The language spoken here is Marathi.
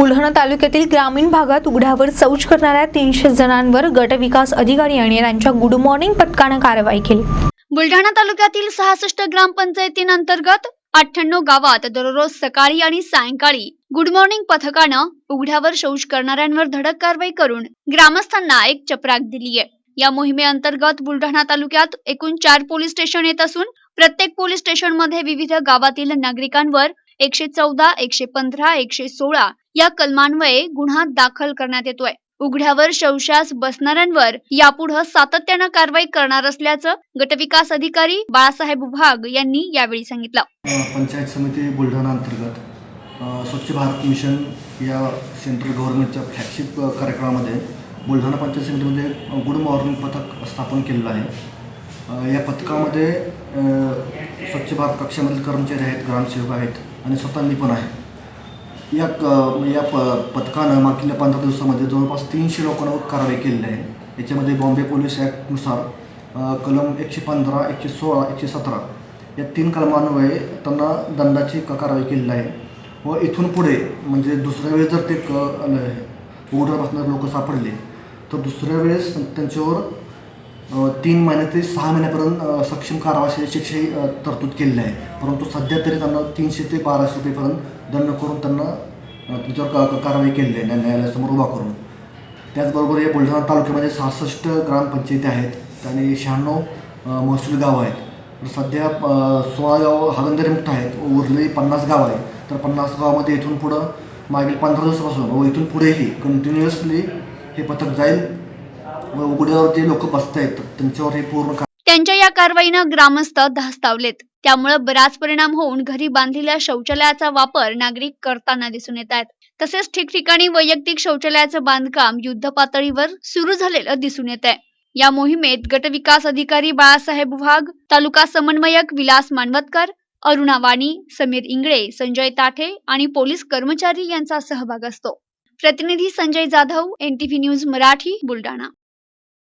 बुलढाणा तालुक्यातील ग्रामीण भागात उघड्यावर शौच करणाऱ्या तीनशे जणांवर गटविकास अधिकारी आणि त्यांच्या गुड मॉर्निंग पथकानं कारवाई केली. बुलढाणा तालुक्यातील सहासष्ट ग्रामपंचायतींअंतर्गत अठ्ठ्याण्णव गावात दररोज सकाळी आणि सायंकाळी गुड मॉर्निंग पथकानं उघड्यावर शौच करणाऱ्यांवर धडक कारवाई करून ग्रामस्थांना एक चपराक दिली आहे. या मोहिमेअंतर्गत बुलढाणा तालुक्यात एकूण चार पोलीस स्टेशन येत असून प्रत्येक पोलीस स्टेशनमध्ये विविध गावातील नागरिकांवर एकशे चौदा एकशे पंधरा एकशे सोळा या कलमान्वये गुन्हा दाखल करण्यात येतोय. उघड्यावर शौचास बसणाऱ्यांवर यापुढे सातत्यानं कारवाई करणार असल्याचं गटविकास अधिकारी बाळासाहेब भाग यांनी यावेळी सांगितलं. पंचायत समिती बुलढाणा अंतर्गत स्वच्छ भारत मिशन या सेंट्रल गव्हर्नमेंटच्या फ्लॅगशिप कार्यक्रमामध्ये बुलढाणा पंचायत समितीमध्ये गुड मॉर्निंग पथक स्थापन केलेलं आहे. या पथकामध्ये स्वच्छ भारत कक्षामधील कर्मचारी आहेत ग्रामसेवक आहेत आणि स्वतः मी पण आहे. या क म्हणजे या प पथकानं मागील पंधरा दिवसामध्ये जवळपास तीनशे लोकांवर कारवाई केलेली आहे. याच्यामध्ये बॉम्बे पोलीस ॲक्टनुसार कलम एकशे पंधरा एकशे सोळा एकशे सतरा या तीन कलमान्वये त्यांना दंडाची क- कारवाई केलेली आहे. व इथून पुढे म्हणजे दुसऱ्या वेळेस जर ते क उघडर बसणारे लोक सापडले तर दुसऱ्या वेळेस त्यांच्यावर तीन महिने ते सहा महिन्यापर्यंत सक्षम कारवाईची शिक्षाही तरतूद केलेली आहे. परंतु सध्या तरी त्यांना तीनशे ते बाराशे रुपयेपर्यंत दंड करून त्यांना अ, त्यांच्यावर का- कारवाई केलेली आहे न्यायालयासमोर उभा करून. त्याचबरोबर या बुलढाणा तालुक्यामध्ये सहासष्ट ग्रामपंचायती आहेत आणि शहाण्णव महसूल गावं आहेत. तर सध्या सोळा गाव हागंदरीमुक्त आहेत उरलेली पन्नास गाव आहे तर पन्नास गावामध्ये इथून पुढं मागील पंधरा दिवसापासून व इथून पुढेही कंटिन्युअसली हे पथक जाईल. उघड्यावर जे लोक बसत आहेत त्यांच्यावर हे पूर्ण त्यांच्या या कारवाईनं ग्रामस्थ धास्तावलेत. त्यामुळे बराच परिणाम होऊन घरी बांधलेल्या शौचालयाचा वापर नागरिक करताना दिसून येत आहेत. तसेच ठिकठिकाणी वैयक्तिक शौचालयाचं बांधकाम युद्ध पातळीवर सुरू झालेलं दिसून येत आहे. या मोहिमेत गटविकास अधिकारी बाळासाहेब वाघ तालुका समन्वयक विलास मानवतकर अरुणा वाणी समीर इंगळे संजय ताठे आणि पोलीस कर्मचारी यांचा सहभाग असतो. प्रतिनिधी संजय जाधव एनटीव्ही न्यूज मराठी बुलढाणा.